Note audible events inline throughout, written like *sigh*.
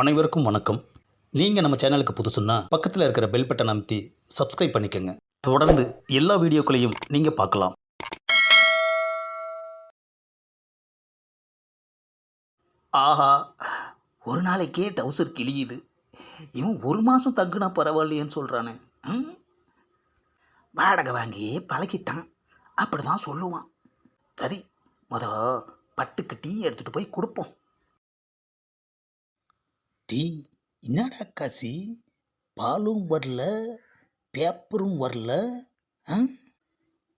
அனைவருக்கும் வணக்கம். நீங்கள் நம்ம சேனலுக்கு புதுசுன்னா பக்கத்தில் இருக்கிற பெல் பட்டன் அமைத்தி சப்ஸ்கிரைப் பண்ணிக்கோங்க. தொடர்ந்து எல்லா வீடியோக்களையும் நீங்கள் பார்க்கலாம். ஆஹா ஒரு நாளைக்கே டவுசர் கிழியுது. இவன் ஒரு மாதம் தங்குனா பரவாயில்லையேன்னு சொல்கிறானே ம்? வாடகை வாங்கியே பழகிட்டான். அப்படி தான் சொல்லுவான். சரி முத பட்டுக்கு டீ எடுத்துகிட்டு போய் கொடுப்போம். டீ என்னடா காசி? பாலும் வரல பேப்பரும் வரல ஆ?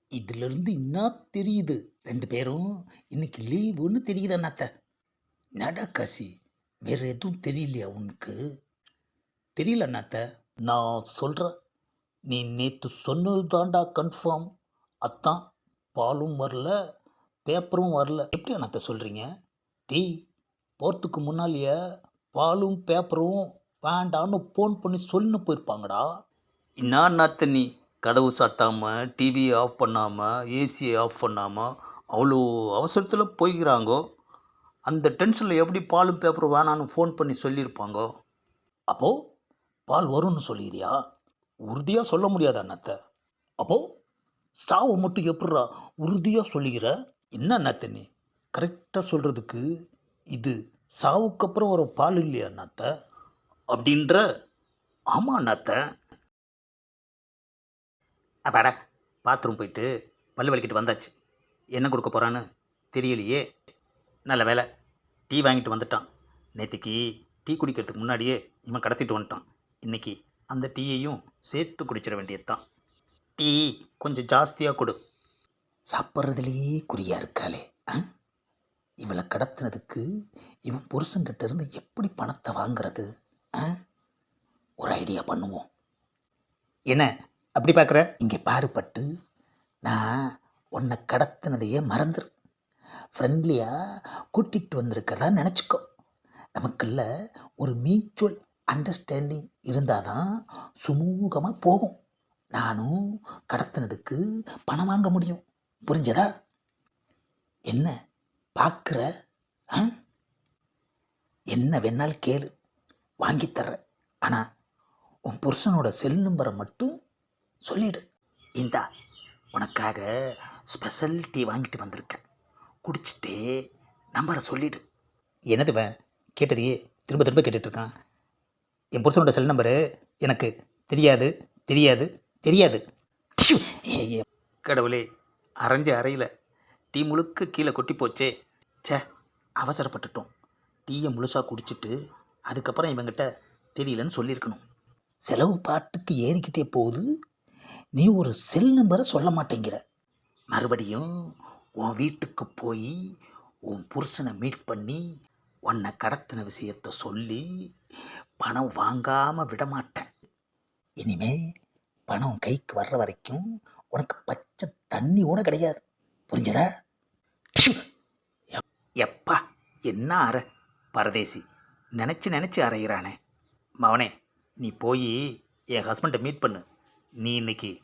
இதிலிருந்து என்ன தெரியுது? ரெண்டு பேரும் இன்னைக்கு லீவுன்னு தெரியுது அண்ணாத்த. என்னடா காசி? வேற எதுவும் தெரியலையா உனக்கு? தெரியல அண்ணாத்த. நான் சொல்கிறேன் நீ நேற்று சொன்னது தாண்டா கன்ஃபார்ம். அத்தான் பாலும் வரல பேப்பரும் வரல. எப்படி அண்ணாத்த சொல்கிறீங்க டீ போகிறதுக்கு முன்னாலேயே பாலும் பேப்பரும் வேண்டான்னு ஃபோன் பண்ணி சொல்லின்னு போயிருப்பாங்கடா. என்ன நாத்த நீ? கதவு சாத்தாமல் டிவி ஆஃப் பண்ணாமல் ஏசியை ஆஃப் பண்ணாமல் அவ்வளோ அவசரத்தில் போய்க்கிறாங்கோ? அந்த டென்ஷனில் எப்படி பாலும் பேப்பரும் வேணான்னு ஃபோன் பண்ணி சொல்லியிருப்பாங்கோ? அப்போது பால் வரும்னு சொல்லிக்கிறியா உறுதியாக சொல்ல முடியாத அண்ணாத்த. அப்போது சாவை மட்டும் எப்பட்றா உறுதியாக சொல்லிக்கிற? என்ன அண்ணாத்த நீ? கரெக்டாக சொல்கிறதுக்கு இது சாவுக்கு அப்புறம் ஒரு பால் இல்லையா நத்த? அப்படின்ற ஆமாம் நத்த. அப்பாடா பாத்ரூம் போயிட்டு பல்லு வலிக்கிட்டு வந்தாச்சு. என்ன கொடுக்க போகிறான்னு தெரியலையே. நல்ல வேலை டீ வாங்கிட்டு வந்துட்டான். நேற்றுக்கு டீ குடிக்கிறதுக்கு முன்னாடியே இவன் கடத்திட்டு வந்துட்டான். இன்றைக்கி அந்த டீயையும் சேர்த்து குடிச்சிட வேண்டியது தான் டீ கொஞ்சம் ஜாஸ்தியாக கொடு. சாப்பிட்றதுலேயே குறியாக இருக்காளே ஆ? இவளை கடத்தினதுக்கு இவன் புருஷன்கிட்ட இருந்து எப்படி பணத்தை வாங்குறது ஆ? ஒரு ஐடியா பண்ணுவோம். என்ன அப்படி பார்க்குற? இங்கே பாருப்பட்டு நான் உன்னை கடத்தினதையே மறந்துரு. ஃப்ரெண்ட்லியாக கூட்டிகிட்டு வந்திருக்கிறதா நினச்சிக்கோ. நமக்குள்ள ஒரு மியூச்சுவல் அண்டர்ஸ்டாண்டிங் இருந்தால் தான் சுமூகமாக போகும். நானும் கடத்தினதுக்கு பணம் வாங்க முடியும். புரிஞ்சதா? என்ன பார்க்குற ஆ? என்ன வேணாலும் கேளு. வாங்கித் தர்றேன். ஆனால் உன் புருஷனோட செல் நம்பரை மட்டும் சொல்லிடு. இந்தா உனக்காக ஸ்பெஷல் டீ வாங்கிட்டு வந்திருக்கேன். குடிச்சிட்டே நம்பரை சொல்லிடு. என்னதுவன் கேட்டதையே திரும்ப திரும்ப கேட்டுட்ருக்கான் என் புருஷனோட செல் நம்பரு எனக்கு தெரியாது தெரியாது தெரியாது. ஏய், கடவுளே அரைஞ்ச அறையில் டீ முழுக்க கீழே கொட்டி போச்சே. சே அவசரப்பட்டுட்டோம். டீயை முழுசாக குடிச்சிட்டு அதுக்கப்புறம் இவங்கிட்ட தெரியலன்னு சொல்லியிருக்கணும். செலவு பாட்டுக்கு ஏறிக்கிட்டே போகுது. நீ ஒரு செல் நம்பரை சொல்ல மாட்டேங்கிற. மறுபடியும் உன் வீட்டுக்கு போய் உன் புருஷனை மீட் பண்ணி உன்னை கடத்தின விஷயத்த சொல்லி பணம் வாங்காமல் விட மாட்டேன் இனிமே பணம் கைக்கு வர்ற வரைக்கும் உனக்கு பச்சை தண்ணி கூட கிடையாது. புரிஞ்சதா? எப்- எப்பா என்ன அரை பரதேசி. நினச்சி நினச்சி அறையிறானே. மவனே நீ போய் என் ஹஸ்பண்டை மீட் பண்ணு. நீ இன்னைக்கு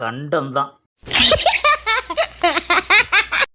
கண்டம்தான் *laughs*